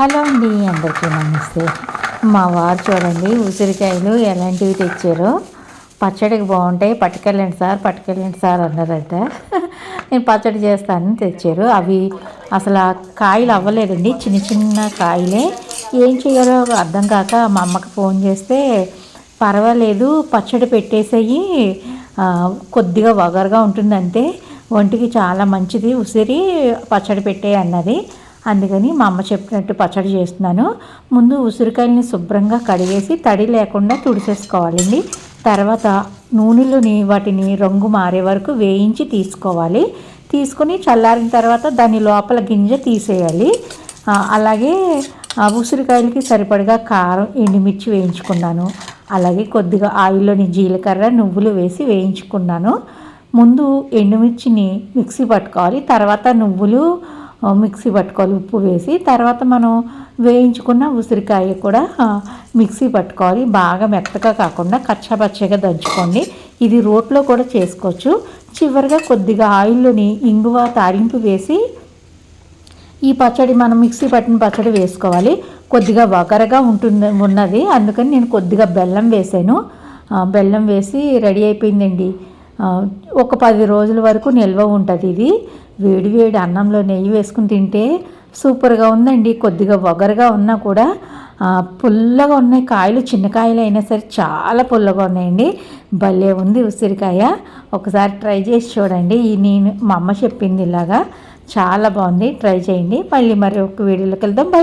Hello అండి అందరికీ నమస్తే. మా వారు చూడండి ఉసిరికాయలు ఎలాంటివి తెచ్చారో? పచ్చడికి బాగుంటాయి పట్టుకెళ్ళండి సార్ పట్టుకెళ్ళండి సార్ అన్నారట. నేను పచ్చడి చేస్తానని తెచ్చారు. అవి అసలు కాయలు అవ్వలేదండి చిన్న చిన్న కాయలే. ఏం చేయాలో అర్థం కాక మా అమ్మకి ఫోన్ చేస్తే పర్వాలేదు పచ్చడి పెట్టేసేయి. కొద్దిగా వగరుగా ఉంటుందంటే ఒంటికి చాలా మంచిది ఉసిరి పచ్చడి పెట్టే అన్నది. అందుకని మా అమ్మ చెప్పినట్టు పచ్చడి చేస్తున్నాను. ముందు ఉసిరికాయలని శుభ్రంగా కడిగేసి తడి లేకుండా తుడిసేసుకోవాలండి. తర్వాత నూనెలోని వాటిని రంగు మారే వరకు వేయించి తీసుకోవాలి. తీసుకుని చల్లారిన తర్వాత దాని లోపల గింజ తీసేయాలి. అలాగే ఆ ఉసిరికాయలకి సరిపడగా కారం ఎండుమిర్చి వేయించుకున్నాను. అలాగే కొద్దిగా ఆయిల్లోని జీలకర్ర నువ్వులు వేసి వేయించుకున్నాను. ముందు ఎండుమిర్చిని మిక్సీ పట్టుకోవాలి. తర్వాత నువ్వులు మిక్సీ పట్టుకోవాలి ఉప్పు వేసి. తర్వాత మనం వేయించుకున్న ఉసిరికాయ కూడా మిక్సీ పట్టుకోవాలి. బాగా మెత్తగా కాకుండా కచ్చాపచ్చగా దంచుకోండి. ఇది రోట్లో కూడా చేసుకోవచ్చు. చివరిగా కొద్దిగా ఆయిల్లోని ఇంగువ తారింపు వేసి ఈ పచ్చడి మనం మిక్సీ పట్టిన పచ్చడి వేసుకోవాలి. కొద్దిగా వగరగా ఉంటుంది ఉన్నది. అందుకని నేను కొద్దిగా బెల్లం వేసాను. బెల్లం వేసి రెడీ అయిపోయిందండి. ఒక పది రోజుల వరకు నిల్వ ఉంటుంది ఇది. వేడివేడి అన్నంలో నెయ్యి వేసుకుని తింటే సూపర్గా ఉందండి. కొద్దిగా ఒగరుగా ఉన్నా కూడా పుల్లగా ఉన్నాయి. కాయలు చిన్న కాయలు అయినా సరే చాలా పుల్లగా ఉన్నాయండి. భలే ఉంది ఉసిరికాయ. ఒకసారి ట్రై చేసి చూడండి. ఈ నేను మా అమ్మ చెప్పింది ఇలాగా. చాలా బాగుంది. ట్రై చేయండి. మళ్ళీ మరి ఒక వీడియోలోకి వెళ్దాం. బై